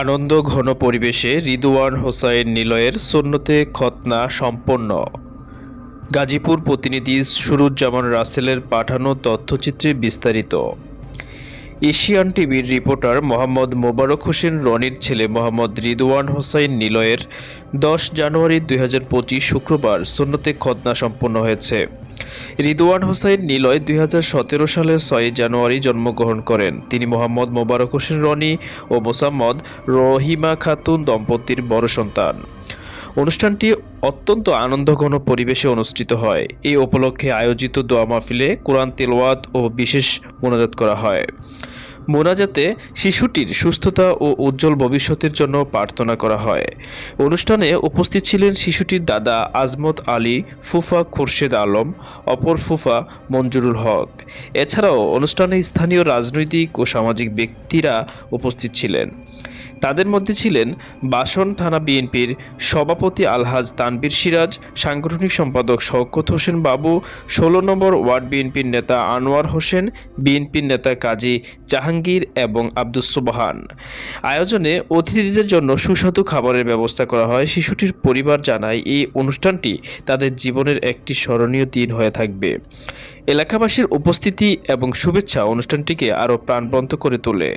আনন্দ ঘন পরিবেশে রিদওয়ান হোসাইন নিলয়ের সুন্নতে খতনা সম্পন্ন। গাজীপুর প্রতিনিধি সুরুজ্জামান রাসেলের পাঠানো তথ্যচিত্রে বিস্তারিত। এশিয়ান টিভির রিপোর্টার মোহাম্মদ মোবারক হোসেন রনির ছেলে মোহাম্মদ রিদওয়ান হোসাইন নিলয়ের দশ জানুয়ারি দু হাজার পঁচিশ শুক্রবার সুন্নতে খতনা সম্পন্ন হয়েছে। রিদওয়ান হোসাইন নিলয় দুই সালের ছয় জানুয়ারি জন্মগ্রহণ করেন। তিনি মোহাম্মদ মোবারক হোসেন রনি ও মোসাম্মদ রহিমা খাতুন দম্পতির বড় সন্তান। অনুষ্ঠানটি অত্যন্ত আনন্দঘন পরিবেশে অনুষ্ঠিত হয়। এই উপলক্ষে আয়োজিত দোয়া মাহফিলে কোরআন তেলাওয়াত ও বিশেষ মোনাজাত করা হয়। মোনাজাতে শিশুটির সুস্থতা ও উজ্জ্বল ভবিষ্যতের জন্য প্রার্থনা করা হয়। অনুষ্ঠানে উপস্থিত ছিলেন শিশুটির দাদা আজমত আলী, ফুফা খুরশেদ আলম, অপর ফুফা মঞ্জুরুল হক। এছাড়াও অনুষ্ঠানে স্থানীয় রাজনৈতিক ও সামাজিক ব্যক্তিরা উপস্থিত ছিলেন। তাদের মধ্যে ছিলেন বাসন থানা বিএনপির সভাপতি আলহাজ তানবীর সিরাজ, সাংগঠনিক সম্পাদক শওকত হোসেন বাবু, ষোলো নম্বর ওয়ার্ড বিএনপির নেতা আনোয়ার হোসেন, বিএনপির নেতা কাজী জাহাঙ্গীর এবং আব্দুস সুবহান। আয়োজনে অতিথিদের জন্য সুস্বাদু খাবারের ব্যবস্থা করা হয়। শিশুটির পরিবার জানায়, এই অনুষ্ঠানটি তাদের জীবনের একটি স্মরণীয় দিন হয়ে থাকবে। এলাকাবাসীর উপস্থিতি এবং শুভেচ্ছা অনুষ্ঠানটিকে আরও প্রাণবন্ত করে তোলে।